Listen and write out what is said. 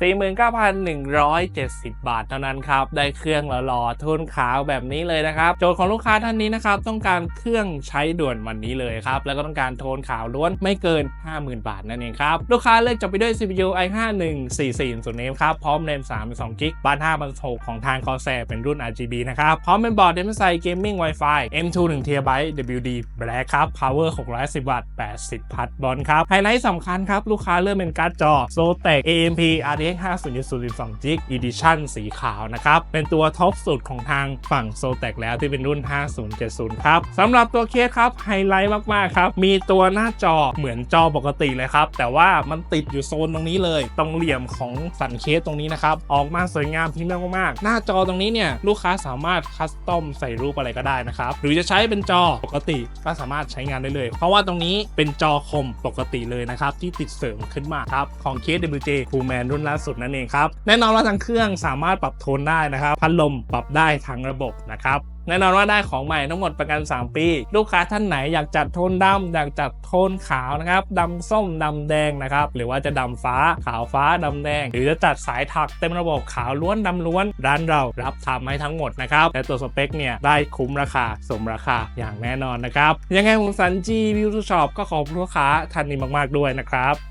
49,170 บาทเท่านั้นครับ ได้เครื่องหล่อๆโทนขาวแบบนี้เลยนะครับ โจทย์ของลูกค้าท่านนี้นะครับ ต้องการเครื่องใช้ด่วนวันนี้เลยครับ แล้วก็ต้องการโทนขาวล้วนไม่เกิน 50,000 บาทนั่นเองครับ ลูกค้าเลือกจบไปด้วย CPU i5 1440เนมครับ พร้อมแรม32 g b บ้าน5บรร6ของทาง Corsair เป็นรุ่น RGB นะครับ พร้อมเป็นบอร์ด MSI Gaming Wi-Fi M2 1 TB WD Black ครับ Power 610 วัตต์80พัดบอลครับ ไฮไลท์สำคัญครับ ลูกค้าเลือกเป็นการ์ดจอ Zotac AMP RTX 50.02 g Edition สีขาวนะครับ เป็นตัวท็อปสุดของทางฝั่ง Zotac แล้วที่เป็นรุ่น 5070 ครับสำหรับตัวเคสครับไฮไลท์มาก ๆ ครับ มีตัวหน้าจอเหมือนจอปกติเลยครับ แต่ว่ามันติดอยู่โซนตรงนี้เลย ตรงเหลี่ยมของสันเคสตรงนี้นะครับ ออกมาสวยงามพรีเมียมมากๆ หน้าจอตรงนี้เนี่ย ลูกค้าสามารถคัสตอมใส่รูปอะไรก็ได้นะครับ หรือจะใช้เป็นจอปกติก็สามารถใช้งานได้เลย เพราะว่าตรงนี้เป็นจอคมปกติเลยนะครับ ที่ติดเสริมขึ้นมาครับ ของเคส WJ Coolman รุ่นล่าสุดนั่นเองครับแน่นอนว่าทางเครื่องสามารถปรับโทนได้นะครับ พัดลมปรับได้ทั้งระบบนะครับแน่นอนว่าได้ของใหม่ทั้งหมดประกัน 3 ปี ลูกค้าท่านไหนอยากจัดโทนดำอยากจัดโทนขาวนะครับดำส้มดำแดงนะครับ หรือว่าจะดำฟ้าขาวฟ้าดำแดง หรือจะจัดสายถักเต็มระบบขาวล้วนดำล้วน ร้านเรารับทำให้ทั้งหมดนะครับแต่ตัวสเปคเนี่ยได้คุ้มราคาสมราคาอย่างแน่นอนนะครับ ยังไงผมสันจีวิวทูช็อปก็ขอบคุณลูกค้าท่านนี้มาก ๆ ด้วยนะครับ